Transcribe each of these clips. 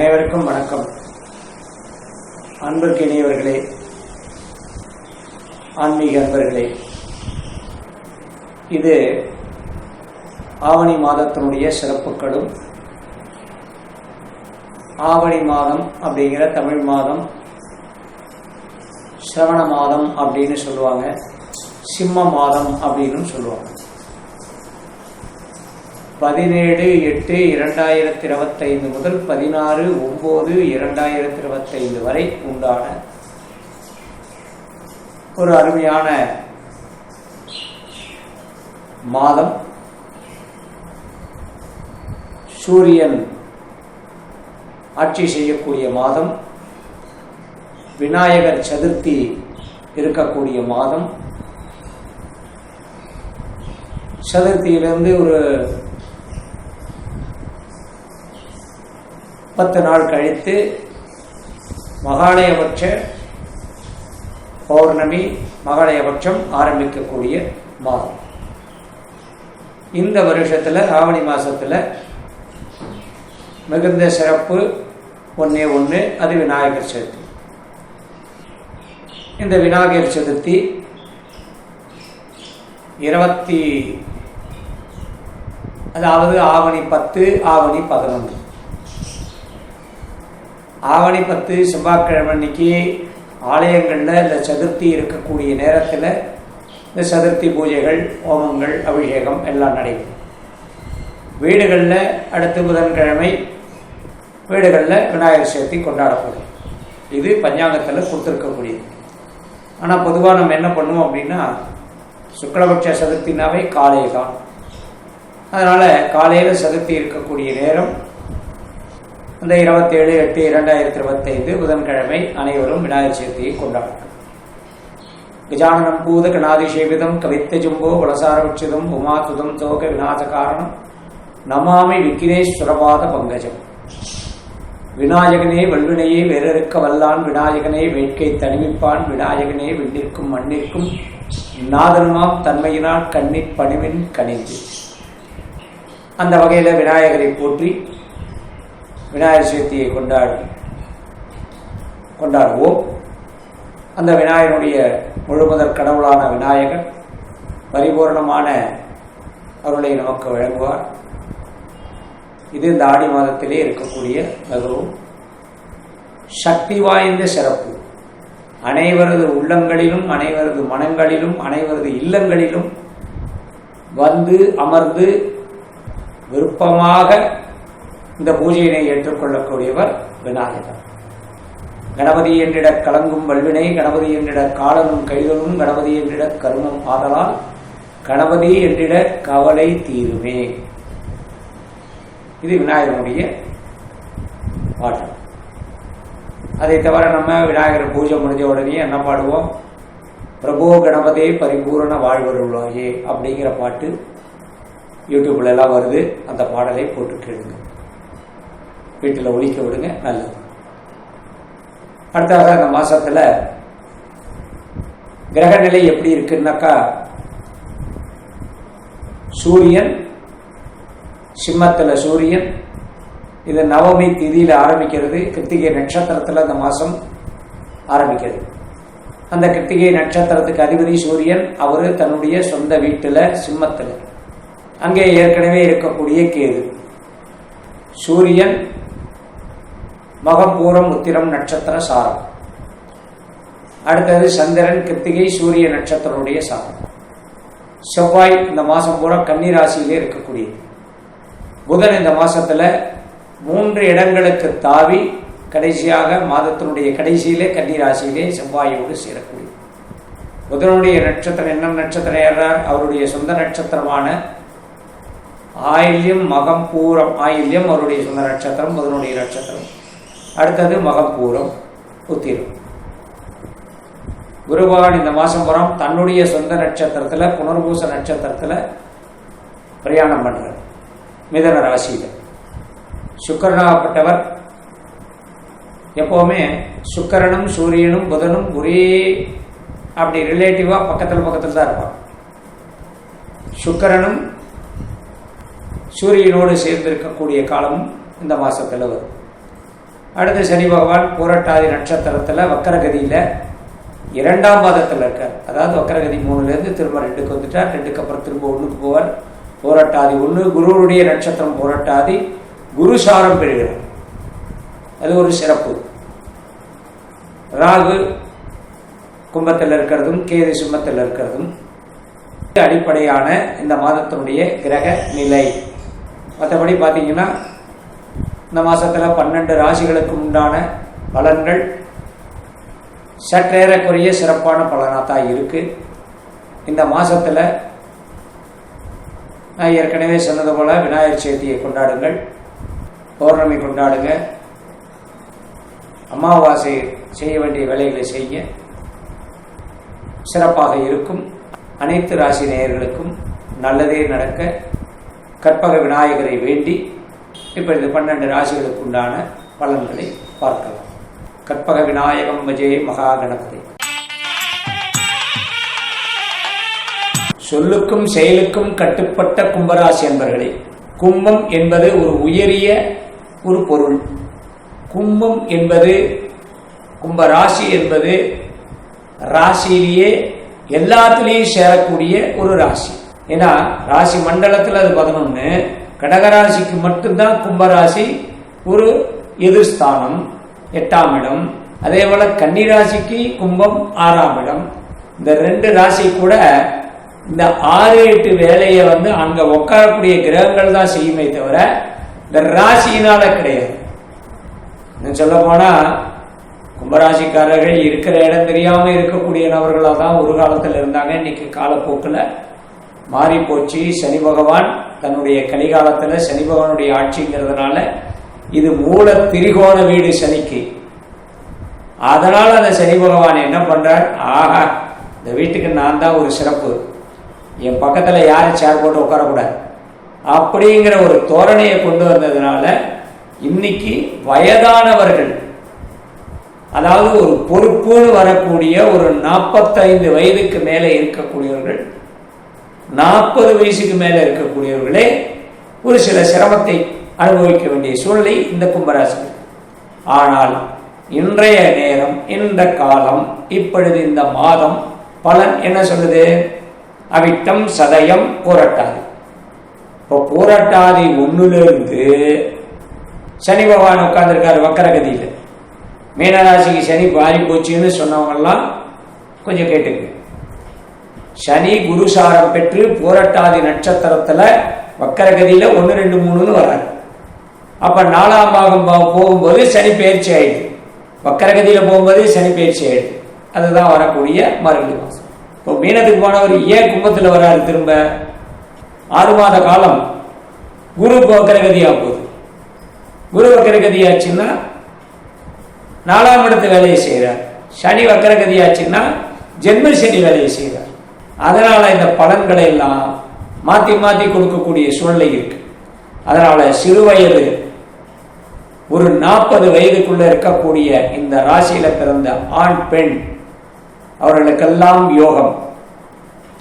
அனைவருக்கும் வணக்கம். அன்புக்கு இணையவர்களே ஆன்மீக அன்பர்களே இது ஆவணி மாதத்தினுடைய சிறப்புகளும் ஆவணி மாதம் அப்படிங்கிற தமிழ் மாதம் சிரவண மாதம் அப்படின்னு சொல்லுவாங்க சிம்ம மாதம் அப்படின்னு சொல்லுவாங்க. பதினேழு எட்டு இரண்டாயிரத்தி இருபத்தைந்து முதல் பதினாறு ஒம்பது இரண்டாயிரத்தி இருபத்தைந்து வரை உண்டான ஒரு அருமையான மாதம். சூரியன் ஆட்சி செய்யக்கூடிய மாதம். விநாயகர் சதுர்த்தி இருக்கக்கூடிய மாதம். சதுர்த்தியிலிருந்து ஒரு பத்து நாள் கழித்து மகாலயபட்ச பௌர்ணமி மகாலயபட்சம் ஆரம்பிக்கக்கூடிய மாதம். இந்த வருஷத்தில் ஆவணி மாதத்தில் மிகுந்த சிறப்பு ஒன்றே ஒன்று அது விநாயகர் சதுர்த்தி. இந்த விநாயகர் சதுர்த்தி இருபத்தி அதாவது ஆவணி பத்து ஆவணி பதினொன்று. ஆவணி பத்து செவ்வாய்க்கிழமை அன்னைக்கு ஆலயங்களில் இந்த சதுர்த்தி இருக்கக்கூடிய நேரத்தில் இந்த சதுர்த்தி பூஜைகள் ஹோமங்கள் அபிஷேகம் எல்லாம் நடைபெறும். வீடுகளில் அடுத்து புதன்கிழமை வீடுகளில் விநாயகர் சதுர்த்தி கொண்டாடப்படும். இது பஞ்சாங்கத்தில் கொடுத்துருக்கக்கூடியது. ஆனால் பொதுவாக நம்ம என்ன பண்ணுவோம் அப்படின்னா சுக்லபட்ச சதுர்த்தினாவே காலை தான். அதனால் காலையில் சதுர்த்தி இருக்கக்கூடிய நேரம் அந்த இருபத்தேழு எட்டு இரண்டாயிரத்தி இருபத்தைந்து புதன்கிழமை அனைவரும் விநாயகர் சதுர்த்தியை கொண்டாடும் கஜானனம் பூத கணாதிசேவிதம் கவித்த ஜும்போ வளசாரவிச்சிதம் உமாதுதம் தோக விநாச காரணம் நமாமி விக்கினேஸ்வரபாத பங்கஜம். விநாயகனே வல்வினையே வேறறுக்க வல்லான் விநாயகனே வேட்கை தனிமிப்பான் விநாயகனே விண்ணிற்கும் மண்ணிற்கும் நாதனுமாம் தன்மையினால் கண்ணிற் பணிவின் கணிந்து அந்த வகையில் விநாயகரை போற்றி விநாயகர் சதுர்த்தியை கொண்டாடி கொண்டாடுவோம். அந்த விநாயகனுடைய முழுமுதற் கடவுளான விநாயகர் பரிபூர்ணமான அருளை நமக்கு வழங்குவார். இது இந்த ஆடி மாதத்திலே இருக்கக்கூடிய மிகவும் சக்தி வாய்ந்த சிறப்பு. அனைவரது உள்ளங்களிலும் அனைவரது மனங்களிலும் அனைவரது இல்லங்களிலும் வந்து அமர்ந்து விருப்பமாக இந்த பூஜையினை ஏற்றுக்கொள்ளக்கூடியவர் விநாயகர். கணபதி என்றிட கலங்கும் வல்வினை கணபதி என்றிட காலனும் கைதலும் கணபதி என்றிட கருமம் ஆதலால் கணபதி என்றிட கவலை தீருமே. இது விநாயகனுடைய பாட்டு. அதை தவிர நம்ம விநாயகர் பூஜை முடிஞ்ச உடனே என்ன பாடுவோம்? பிரபோ கணபதே பரிபூரண வாழ்வருள்ளாயே அப்படிங்கிற பாட்டு யூடியூப்ல எல்லாம் வருது. அந்த பாடலை போட்டு கேளுங்க. வீட்டில் ஒழிக்க விடுங்க நல்லது. அடுத்ததாக அந்த மாசத்துல கிரகநிலை எப்படி இருக்குன்னாக்கா சூரியன் சிம்மத்தில் சூரியன் இது நவமி திதியில் ஆரம்பிக்கிறது கிருத்திகை நட்சத்திரத்தில் அந்த மாதம் ஆரம்பிக்கிறது. அந்த கிருத்திகை நட்சத்திரத்துக்கு அதிபதி சூரியன் அவர் தன்னுடைய சொந்த வீட்டில் சிம்மத்தில். அங்கே ஏற்கனவே இருக்கக்கூடிய கேது. சூரியன் மகப்பூரம் உத்திரம் நட்சத்திர சாரம். அடுத்தது சந்திரன் கிருத்திகை சூரிய நட்சத்திரனுடைய சாரம். செவ்வாய் இந்த மாதம் பூரா கன்னிராசியிலே இருக்கக்கூடியது. புதன் இந்த மாசத்துல மூன்று இடங்களுக்கு தாவி கடைசியாக மாதத்தினுடைய கடைசியிலே கன்னிராசியிலே செவ்வாயோடு சேரக்கூடியது. புதனுடைய நட்சத்திரம் என்ன நட்சத்திரம் ஏறார் அவருடைய சொந்த நட்சத்திரமான ஆயில்யம் மகம் பூரம் ஆயில்யம் அவருடைய சொந்த நட்சத்திரம் புதனுடைய நட்சத்திரம். அடுத்தது மகப்பூரம் உத்திரம். குருபகவான் இந்த மாதம் புறம். தன்னுடைய சொந்த நட்சத்திரத்தில் புனர்பூச நட்சத்திரத்தில் பிரயாணம் பண்ணுறார் மிதன ராசியில். சுக்கரனாகப்பட்டவர் எப்போவுமே சுக்கரனும் சூரியனும் புதனும் ஒரே அப்படி ரிலேட்டிவாக பக்கத்தில் பக்கத்தில் தான் இருப்பான் சுக்கரனும் சூரியனோடு சேர்ந்து இருக்கக்கூடிய காலமும் இந்த மாதத்தில் வரும். அடுத்து சனி பகவான் பூரட்டாதி நட்சத்திரத்தில் வக்கரகதியில் இரண்டாம் பாதத்தில் இருக்கார். அதாவது வக்கரகதி மூணுலேருந்து திரும்ப ரெண்டுக்கு வந்துட்டார் ரெண்டுக்கு அப்புறம் திரும்ப ஒன்றுக்கு போவார். போராட்டாதி ஒன்று குருவுடைய நட்சத்திரம் போராட்டாதி குரு சாரம் பெறுகிறார். அது ஒரு சிறப்பு. ராகு கும்பத்தில் இருக்கிறதும் கேது சிம்மத்தில் இருக்கிறதும் அடிப்படையான இந்த மாதத்தினுடைய கிரக நிலை. மற்றபடி பார்த்தீங்கன்னா இந்த மாதத்தில் பன்னெண்டு ராசிகளுக்கு உண்டான பலன்கள் சற்றேறக்குறைய சிறப்பான பலனாக தான் இருக்குது இந்த மாதத்தில் நான் ஏற்கனவே சொன்னது போல் விநாயகர் சதுர்த்தியை கொண்டாடுங்கள். பௌர்ணமி கொண்டாடுங்க. அமாவாசை செய்ய வேண்டிய வேலைகளை செய்ய சிறப்பாக இருக்கும். அனைத்து ராசி நேயர்களுக்கும் நல்லதே நடக்க கற்பக விநாயகரை வேண்டி இப்போ இந்த பன்னெண்டு ராசிகளுக்கு உண்டான பலன்களை பார்க்கலாம். கற்பக விநாயகம் விஜய மகா கணபதி சொல்லுக்கும் செயலுக்கும் கட்டுப்பட்ட கும்பராசி என்பர்களே கும்பம் என்பது ஒரு உயரிய ஒரு பொருள். கும்பம் என்பது கும்பராசி என்பது ராசியிலேயே எல்லாத்துலேயும் சேரக்கூடிய ஒரு ராசி. ஏன்னா ராசி மண்டலத்தில் அது பதினொன்று கடகராசிக்கு மட்டும்தான் கும்பராசி ஒரு எதிர்ஸ்தானம் எட்டாம் இடம். அதே போல கன்னிராசிக்கு கும்பம் ஆறாம் இடம். இந்த ரெண்டு ராசி கூட இந்த ஆறு எட்டு வேலையை வந்து அங்க உட்காரக்கூடிய கிரகங்கள் தான் செய்யுமே தவிர இந்த ராசியினால கிடையாது. சொல்ல போனா கும்பராசிக்காரர்கள் இருக்கிற இடம் தெரியாம இருக்கக்கூடிய நபர்களாக தான் ஒரு காலத்தில் இருந்தாங்க. இன்னைக்கு காலப்போக்கில் மாறி போச்சு. சனி பகவான் தன்னுடைய கலிகாலத்தில் சனி பகவானுடைய ஆட்சிங்கிறதுனால இது மூல திரிகோண வீடு சனிக்கு. அதனால் அந்த சனி பகவான் என்ன பண்றார்? ஆஹா இந்த வீட்டுக்கு நான் தான் ஒரு சிறப்பு. என் பக்கத்தில் யாரும் சேர் போட்டு உட்காரக்கூடாது. அப்படிங்கிற ஒரு தோரணையை கொண்டு வந்ததுனால இன்னைக்கு வயதானவர்கள் அதாவது ஒரு பொறுப்புன்னு வரக்கூடிய ஒரு நாற்பத்தைந்து வயதுக்கு மேலே இருக்கக்கூடியவர்கள் நாற்பது வயசுக்கு மேலே இருக்கக்கூடியவர்களே ஒரு சில சிரமத்தை அனுபவிக்க வேண்டிய சூழ்நிலை இந்த கும்பராசி ஆனால் இன்றைய நேரம் இந்த காலம் இப்பொழுது இந்த மாதம் பலன் என்ன சொல்லுது? அவிட்டம் சதயம் போராட்டாதி. இப்போ போராட்டாதி ஒன்றுலேருந்து சனி பகவான் உட்கார்ந்துருக்காரு வக்கரகதியில். மீனராசிக்கு சனி பாரி போச்சுன்னு சொன்னவங்கெல்லாம் கொஞ்சம் கேட்டுங்க சனி குருசாரம் பெற்று போராட்டாதி நட்சத்திரத்தில் வக்கரகதியில ஒன்று ரெண்டு மூணுன்னு வராரு அப்போ நாலாம் பாகம் போகும்போது சனி பயிற்சி ஆயிடுது வக்கரகதியில போகும்போது சனி பயிற்சி ஆயிடுது அதுதான் வரக்கூடிய மறுபடி மாசம். இப்போ மீனத்துக்கு போனவர் ஏன் கும்பத்தில் வராரு திரும்ப? ஆறு மாத காலம் குரு வக்கரகதியாக போகுது. குரு வக்கரகதியாச்சுன்னா நாலாம் இடத்து வேலையை செய்கிறார் சனி வக்கரகதியாச்சுன்னா ஜென்ம சனி வேலையை செய்கிறார் அதனால இந்த பலன்களை எல்லாம் மாற்றி மாற்றி கொடுக்கக்கூடிய சூழ்நிலை இருக்கு. அதனால சிறு வயது ஒரு நாற்பது வயதுக்குள்ள இருக்கக்கூடிய இந்த ராசியில பிறந்த ஆண் பெண் அவர்களுக்கெல்லாம் யோகம்.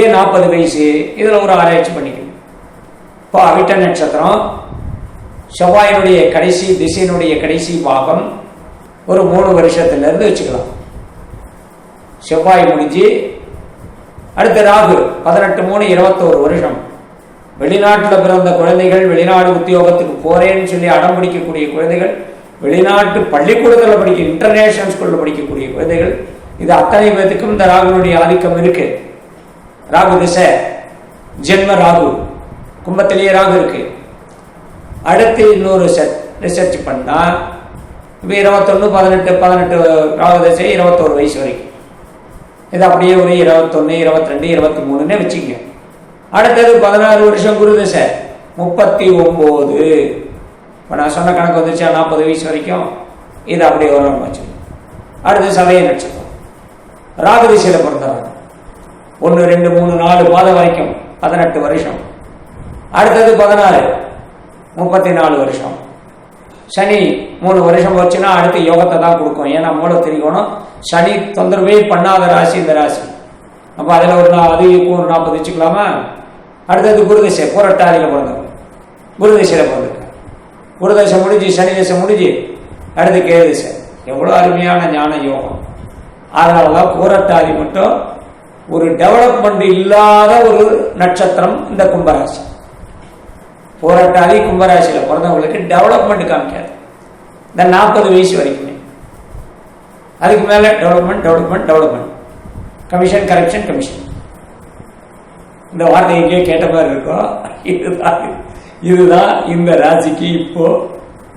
ஏன் நாற்பது வயசு? இதில் ஒரு ஆராய்ச்சி பண்ணிக்கணும். இப்போ அவிட்ட நட்சத்திரம் செவ்வாயினுடைய கடைசி திசையினுடைய கடைசி பாகம் ஒரு மூணு வருஷத்துலேருந்து வச்சுக்கலாம். செவ்வாய் முடிஞ்சு அடுத்து ராகு பதினெட்டு மூணு இருபத்தோரு வருஷம். வெளிநாட்டில் பிறந்த குழந்தைகள் வெளிநாடு உத்தியோகத்துக்கு போறேன்னு சொல்லி அடம் பிடிக்கக்கூடிய குழந்தைகள் வெளிநாட்டு பள்ளிக்கூடத்தில் படிக்க இன்டர்நேஷனல் ஸ்கூலில் படிக்கக்கூடிய குழந்தைகள் இது அத்தனை பேத்துக்கும் இந்த ராகுனுடைய ஆதிக்கம் இருக்கு. ராகு திசை ஜென்ம ராகு கும்பத்திலேயே ராகு இருக்கு. அடுத்து இன்னொரு ரிசர்ச் பண்ணால் இப்போ இருபத்தொன்று பதினெட்டு பதினெட்டு ராகு திசை இருபத்தோரு வயசு வரைக்கும். இது அப்படியே ஒரு இருபத்தொன்று இருபத்ரெண்டு இருபத்தி மூணுன்னு வச்சுக்கங்க. அடுத்தது பதினாறு வருஷம் குரு தசை முப்பத்தி ஒம்பது இப்போ நான் சொன்ன கணக்கு வந்துச்சா நாற்பது வயசு வரைக்கும்? இது அப்படியே வரும் வச்சு அடுத்து சதய நட்சத்திரம். ராகு திசையில் பிறந்தவங்க ஒன்று ரெண்டு மூணு நாலு மாதம் வரைக்கும். பதினெட்டு வருஷம். அடுத்தது பதினாறு. முப்பத்தி நாலு வருஷம். சனி மூணு வருஷம் போச்சுன்னா அடுத்து யோகத்தை தான் கொடுக்கும். ஏன்னா மூல திரிகோணம் சனி தொந்தரவே பண்ணாத ராசி இந்த ராசி. அப்போ அதில் ஒரு நாள் அது ஒரு நாற்பது வச்சுக்கலாமா? அடுத்தது குருதிசை புரட்டாதியில் பிறந்தது குருதிசையில் பிறந்திருக்காங்க குருதசை முடிஞ்சு சனி தசை முடிஞ்சு அடுத்து கேது எவ்வளோ அருமையான ஞான யோகம். அதனால தான் பூரட்டாதி மட்டும் ஒரு டெவலப்மெண்ட் இல்லாத ஒரு நட்சத்திரம் இந்த கும்பராசி. பூரட்டாதி கும்பராசியில் பிறந்தவங்களுக்கு டெவலப்மெண்ட் காமிக்காது. இந்த நாற்பது வயசு வரைக்குமே. அதுக்கு மேலே development development development commission correction commission இந்த வார்த்தை எங்கேயோ கேட்ட மாதிரி இருக்கும் இதுதான் இதுதான் இந்த ராசிக்கு இப்போ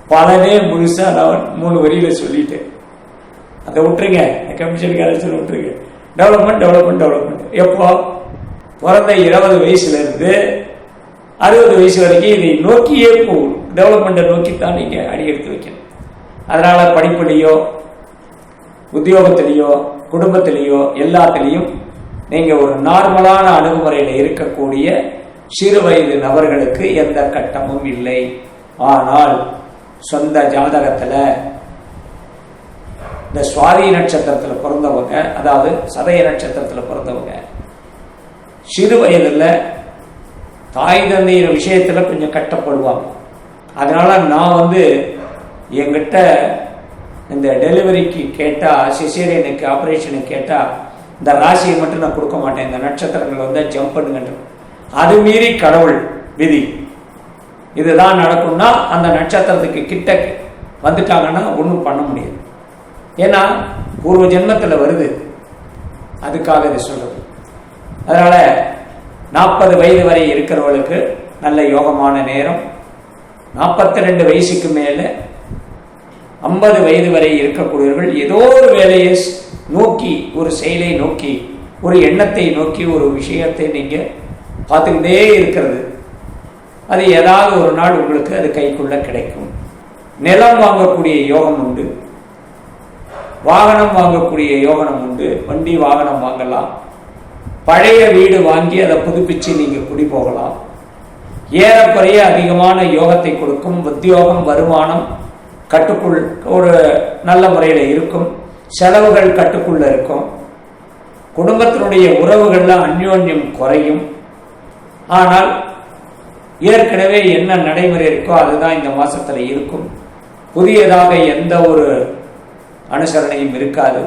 பலனே முழுசாக நான் மூணு வரியில் சொல்லிட்டு அதை விட்டுருங்க. கமிஷன் கரெக்ஷன் விட்டுருங்க. டெவலப்மெண்ட் டெவலப்மெண்ட் டெவலப்மெண்ட் எப்போ? பிறந்த இருபது வயசுலேருந்து அறுபது வயசு வரைக்கும் இதை நோக்கியே போகும் டெவலப்மெண்ட்டை நோக்கித்தான் நீங்கள் அடி எடுத்து வைக்கணும். அதனால் படிப்புலையோ உத்தியோகத்திலேயோ குடும்பத்திலேயோ எல்லாத்துலேயும் நீங்கள் ஒரு நார்மலான அணுகுமுறையில் இருக்கக்கூடிய சிறு வயது நபர்களுக்கு எந்த கட்டமும் இல்லை. ஆனால் சொந்த ஜாதகத்தில் இந்த சுவாதி நட்சத்திரத்தில் பிறந்தவங்க அதாவது சதய நட்சத்திரத்தில் பிறந்தவங்க சிறு வயதில் தாய் தந்தையர் விஷயத்தில் கொஞ்சம் கட்டப்படுவாங்க. அதனால் நான் வந்து என்கிட்ட இந்த டெலிவரிக்கு கேட்டால் சிசேரியனுக்கு ஆப்ரேஷனுக்கு கேட்டால் இந்த ராசியை மட்டும் நான் கொடுக்க மாட்டேன். இந்த நட்சத்திரங்கள் வந்து ஜம்ப் பண்ணுங்கன்ற. அது மீறி கடவுள் விதி. இதுதான் நடக்கும்னா அந்த நட்சத்திரத்துக்கு கிட்ட வந்துட்டாங்கன்னா ஒன்றும் பண்ண முடியாது. ஏன்னா பூர்வ ஜென்மத்தில் வருது. அதுக்காக இது சொல்றது. அதனால நாற்பது வயது வரை இருக்கிறவர்களுக்கு நல்ல யோகமான நேரம். நாற்பத்தி ரெண்டு வயசுக்கு மேலே ஐம்பது வயது வரை இருக்கக்கூடியவர்கள் ஏதோ ஒரு வேலையை நோக்கி ஒரு செயலை நோக்கி ஒரு எண்ணத்தை நோக்கி ஒரு விஷயத்தை நீங்கள் பார்த்துக்கிட்டே இருக்கிறது. அது ஏதாவது ஒரு நாள் உங்களுக்கு அது கைக்குள்ள கிடைக்கும். நிலம் வாங்கக்கூடிய யோகம் உண்டு. வாகனம் வாங்கக்கூடிய யோகனம் உண்டு. வண்டி வாகனம் வாங்கலாம். பழைய வீடு வாங்கி அதை புதுப்பிச்சு நீங்க குடி போகலாம். ஏறக்குறைய அதிகமான யோகத்தை கொடுக்கும். உத்தியோகம் வருமானம் கட்டுக்குள் ஒரு நல்ல முறையில் இருக்கும். செலவுகள் கட்டுக்குள்ள இருக்கும். குடும்பத்தினுடைய உறவுகளில் அந்யோன்யம் குறையும். ஆனால் ஏற்கனவே என்ன நடைமுறை இருக்கோ அதுதான் இந்த மாசத்துல இருக்கும். புதியதாக எந்த ஒரு அனுசரணையும் இருக்காது.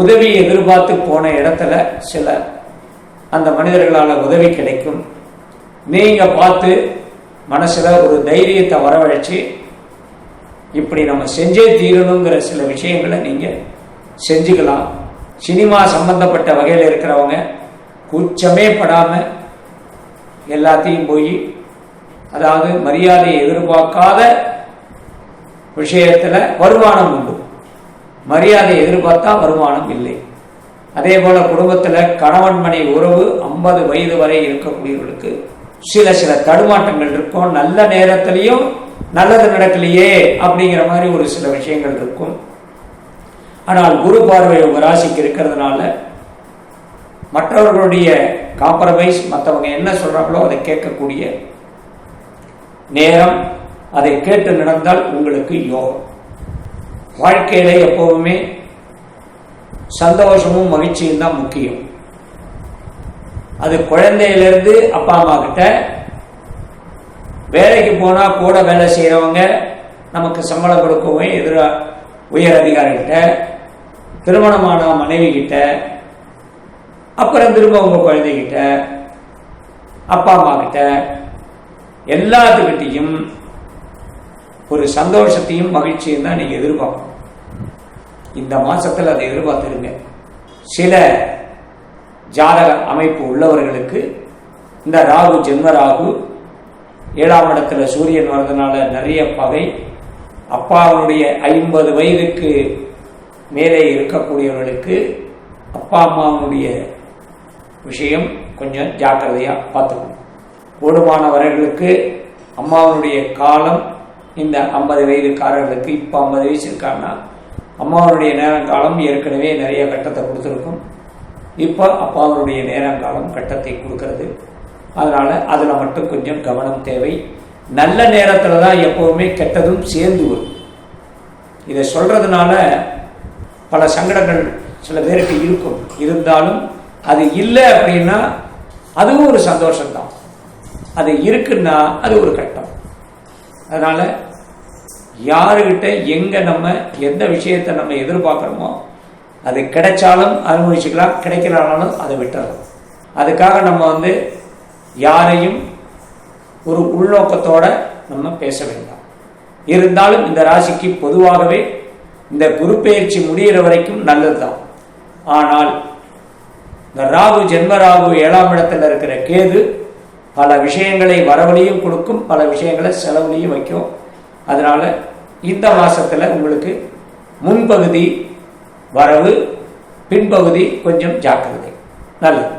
உதவி எதிர்பார்த்து போன இடத்துல சில அந்த மனிதர்களால் உதவி கிடைக்கும். நீங்கள் பார்த்து மனசில் ஒரு தைரியத்தை வரவழைச்சி இப்படி நம்ம செஞ்சே தீரணுங்கிற சில விஷயங்களை நீங்கள் செஞ்சுக்கலாம். சினிமா சம்பந்தப்பட்ட வகையில் இருக்கிறவங்க கூச்சமே படாமல் எல்லாத்தையும் போய் அதாவது மரியாதையை எதிர்பார்க்காத விஷயத்தில் வருமானம் உண்டு. மரியாதை எதிர்பார்த்தா வருமானம் இல்லை. அதே போல குடும்பத்தில் கணவன் மனை உறவு ஐம்பது வயது வரை இருக்கக்கூடியவர்களுக்கு சில சில தடுமாற்றங்கள் இருக்கும். நல்ல நேரத்திலையும் நல்லது நடக்கலையே அப்படிங்கிற மாதிரி ஒரு சில விஷயங்கள் இருக்கும். ஆனால் குரு பார்வை உங்க ராசிக்கு இருக்கிறதுனால மற்றவர்களுடைய காம்ப்ரமைஸ் மற்றவங்க என்ன சொல்றாங்களோ அதை கேட்கக்கூடிய நேரம் அதை கேட்டு நடந்தால் உங்களுக்கு யோகம். வாழ்க்கையில எப்பவுமே சந்தோஷமும் மகிழ்ச்சியும் தான் முக்கியம். அது குழந்தையிலிருந்து அப்பா அம்மா கிட்ட வேலைக்கு போனால் கூட வேலை செய்கிறவங்க நமக்கு சம்பளம் கொடுக்கவும் எதிராக உயர் அதிகாரிகிட்ட திருமணமான மனைவி கிட்ட அப்புறம் திரும்ப உங்க குழந்தைகிட்ட அப்பா அம்மா கிட்ட எல்லாத்துக்கிட்டையும் ஒரு சந்தோஷத்தையும் மகிழ்ச்சியும் தான் நீங்க எதிர்பார்க்கணும். இந்த மாதத்தில் அதை எதிர்பார்த்துருங்க. சில ஜாதக அமைப்பு உள்ளவர்களுக்கு இந்த ராகு ஜென்ம ராகு ஏழாம் இடத்துல சூரியன் வர்றதுனால நிறைய பகை. அப்பாவுடைய ஐம்பது வயதுக்கு மேலே இருக்கக்கூடியவர்களுக்கு அப்பா அம்மாவுடைய விஷயம் கொஞ்சம் ஜாக்கிரதையாக பார்த்துக்கணும். கூடுமானவர்களுக்கு அம்மாவுடைய காலம் இந்த ஐம்பது வயதுக்காரர்களுக்கு இப்போ ஐம்பது வயசு இருக்காங்கன்னா அம்மாவனுடைய நேரங்காலம் ஏற்கனவே நிறைய கட்டத்தை கொடுத்துருக்கும். இப்போ அப்பாவனுடைய நேரங்காலம் கட்டத்தை கொடுக்கறது. அதனால் அதில் மட்டும் கொஞ்சம் கவனம் தேவை. நல்ல நேரத்தில் தான் எப்போவுமே கெட்டதும் சேர்ந்து வரும். இதை சொல்கிறதுனால பல சங்கடங்கள் சில பேருக்கு இருக்கும். இருந்தாலும் அது இல்லை அப்படின்னா அதுவும் ஒரு சந்தோஷம்தான். அது இருக்குன்னா அது ஒரு கட்டம். அதனால் யாருக்கிட்ட எங்கே நம்ம எந்த விஷயத்தை நம்ம எதிர்பார்க்குறோமோ அது கிடைச்சாலும் அனுபவிச்சுக்கலாம் கிடைக்கிறானாலும் அதை விட்டுறலாம். அதுக்காக நம்ம வந்து யாரையும் ஒரு உள்நோக்கத்தோட நம்ம பேச வேண்டாம். இருந்தாலும் இந்த ராசிக்கு பொதுவாகவே இந்த குரு பயிற்சி முடிகிற வரைக்கும் நல்லதுதான். ஆனால் இந்த ராகு ஜென்மராகு ஏழாம் இடத்தில் இருக்கிற கேது பல விஷயங்களை வரவழையும் கொடுக்கும் பல விஷயங்களை செலவுலையும் வைக்கும். அதனால் இந்த மாதத்தில் உங்களுக்கு முன்பகுதி வரவு பின்பகுதி கொஞ்சம் ஜாக்கிரதை. நல்லது.